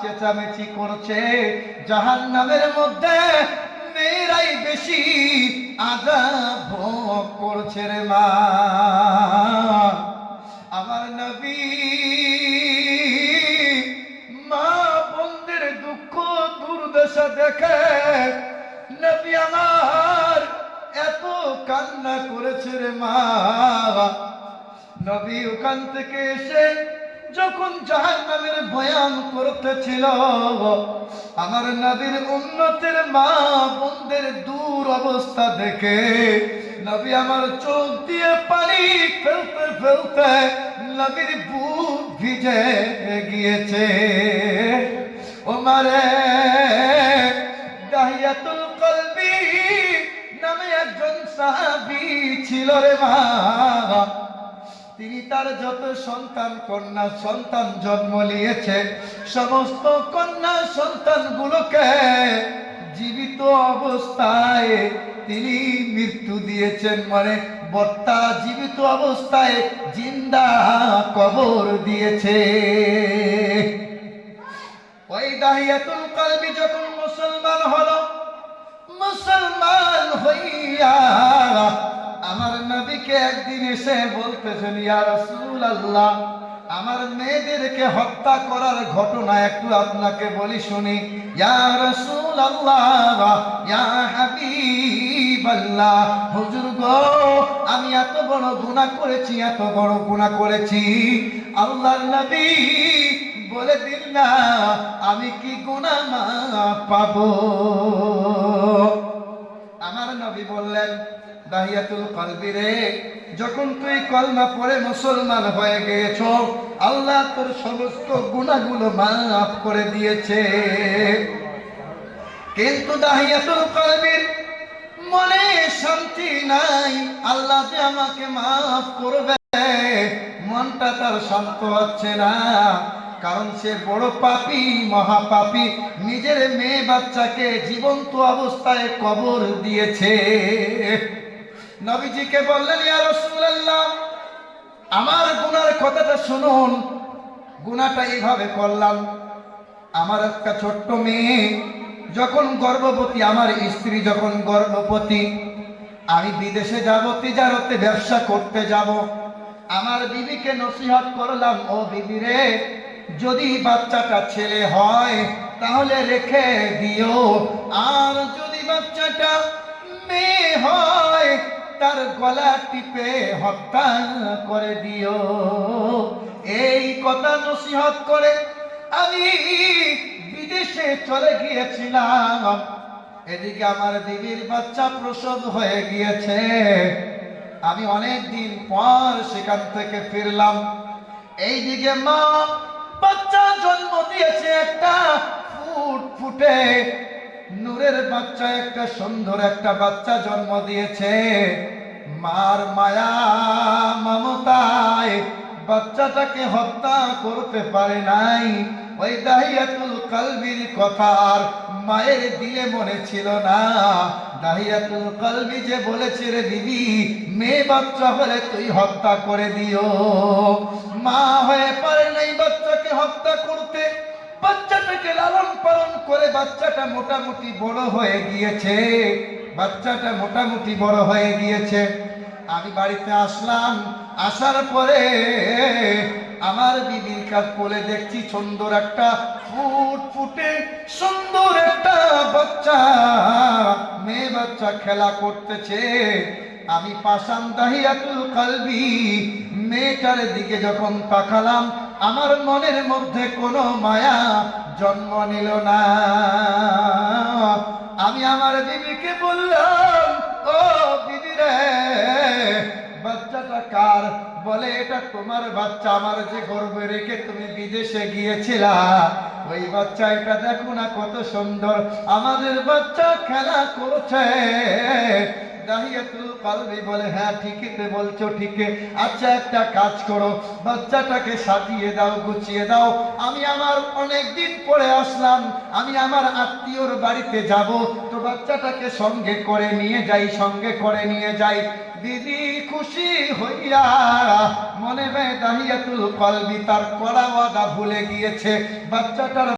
চেঁচামেচি করছে। জাহান নামের মধ্যে মেয়েরাই বেশি আজাব ভোগ করছে রে মা। আমার নবী মা বন্ধের দুঃখ দুর্দশা দেখে নবী আমার এত কান্না করেছে রে মা। নবী ওখান থেকে এসে যখন জাহান নামের বয়ান করতেছিল, আমার নবীর উন্নতের মা বোনদের দূর অবস্থা দেখে নবী আমার চোখ দিয়ে পানি ফেলতে ফেলতে নবীর বুক ভিজে গিয়েছে। ও মারে দাহিয়াতুল কলবি নামে একজন সাহাবী ছিল রে মা। তিনি তার যত সন্তান, কন্যা সন্তান জন্ম নিয়েছে, সমস্ত কন্যা সন্তানগুলোকে জীবিত অবস্থায় তিনি মৃত্যু দিয়েছেন মানে বর্তা জীবিত অবস্থায় জিন্দা কবর দিয়েছে। ওই দাহিয়াতুল কালবি যখন মুসলমান হলো, মুসলমান হইয়া আমার নবীকে একদিন এসে বলতেছেন, ইয়া রাসূল আল্লাহ আমার মেয়েদেরকে হত্যা করার ঘটনা একটু আপনাকে বলি শুনি। ইয়া রাসূল আল্লাহ ইয়া হাবিব আল্লাহ হুজুর গো, আমি এত বড় গুনাহ করেছি, এত বড় গুনাহ করেছি। আল্লাহর নবী বলে দিন না, আমি কি গুণা পাবো? আমার নবী বললেন দাহিয়াতুল কলবি রে, যখন তুই কলমা পড়ে মুসলমান হয়ে গিয়েছ, আল্লাহ তোর সমস্ত গুণাগুলো মাফ করে দিয়েছে। কিন্তু দাহিয়াতুল কলবির মনে শান্তি নাই, আল্লাহ যে আমাকে মাফ করবে, মনটা তার শান্ত হচ্ছে না। কারণ সে বড় পাপি, মহাপাপি, নিজের মেয়ে বাচ্চাকে জীবন্ত অবস্থায় কবর দিয়েছে। নবীজিকে বললেন, ইয়া রাসূলুল্লাহ, আমার গুনার কথাটা শুনুন। গুনাহটা এইভাবে করলাম। আমার একটা ছোট্ট মেয়ে, যখন গর্ভবতী, আমার স্ত্রী যখন গর্ভবতী, আমি বিদেশে যাব, তিজারতে ব্যবসা করতে যাব। আমার বিবিকে নসিহত করলাম, ও বিবি রে, যদি বাচ্চাটা ছেলে হয়, তাহলে রেখে দিও। আর যদি বাচ্চাটা মেয়ে হয় তার গলা টিপে হত্যা করে দিও। এই কথা নসিহত করে আমি বিদেশে চলে গিয়েছিলাম। এদিকে আমার দিদির বাচ্চা প্রসব হয়ে গিয়েছে। আমি অনেক দিন পর সেখান থেকে ফিরলাম। এইদিকে মা বাচ্চা জন্ম দিয়েছে একটা ফুট ফুটে নূরের বাচ্চা একটা সুন্দর একটা বাচ্চা জন্ম দিয়েছে। মার মায়া মমতায় বাচ্চাটাকে হত্যা করতে পারে নাই। ওই দাহিয়াতুল কালবির কথা আর মায়ের দিলে মনে ছিল না। দাহিয়াতুল কালবি যে বলেছে রে বিবি, মেয়ে বাচ্চা হলে তুই হত্যা করে দিও। মা হয়ে পারে নাই বাচ্চাকে হত্যা পালন করে বাচ্চাটা মোটামুটি বড় হয়ে গিয়েছে। বাচ্চাটা মোটামুটি বড় হয়ে গিয়েছে। আমি বাড়িতে আসলাম, আসার পরে আমার বিবির কাজ বলে দেখছি সুন্দর একটা ফুট ফুটে সুন্দর একটা বাচ্চা, মেয়ে বাচ্চা খেলা করতেছে। আমি পাশান দাহিয়াতুল কালবি, মেয়েটার দিকে যখন তাকালাম আমার মনের মধ্যে কোনো মায়া জন্ম নিল না। আমি আমার বিবিকে বললাম, ও বিবি রে, বাচ্চাটা কার? বলে, এটা তোমার বাচ্চা, আমার যে গর্বে রেখে তুমি বিদেশে গিয়েছিলা, ওই বাচ্চা এটা দেখো না কত সুন্দর। আমাদের বাচ্চা খেলা করছে হ্যাঁ বলছো আচ্ছা একটা কাজ করো, বাচ্চাটাকে সাজিয়ে দাও, গুছিয়ে দাও। আমি আমার পরে আসলাম, আমি আমার আত্মীয়র বাড়িতে যাব। তো বাচ্চাটাকে সঙ্গে করে নিয়ে যাই, সঙ্গে করে নিয়ে যাই। দিদি খুশি হইয়া মনে মে দাহিয়াতুল কলবি, তার কড়া ভুলে গিয়েছে। বাচ্চাটার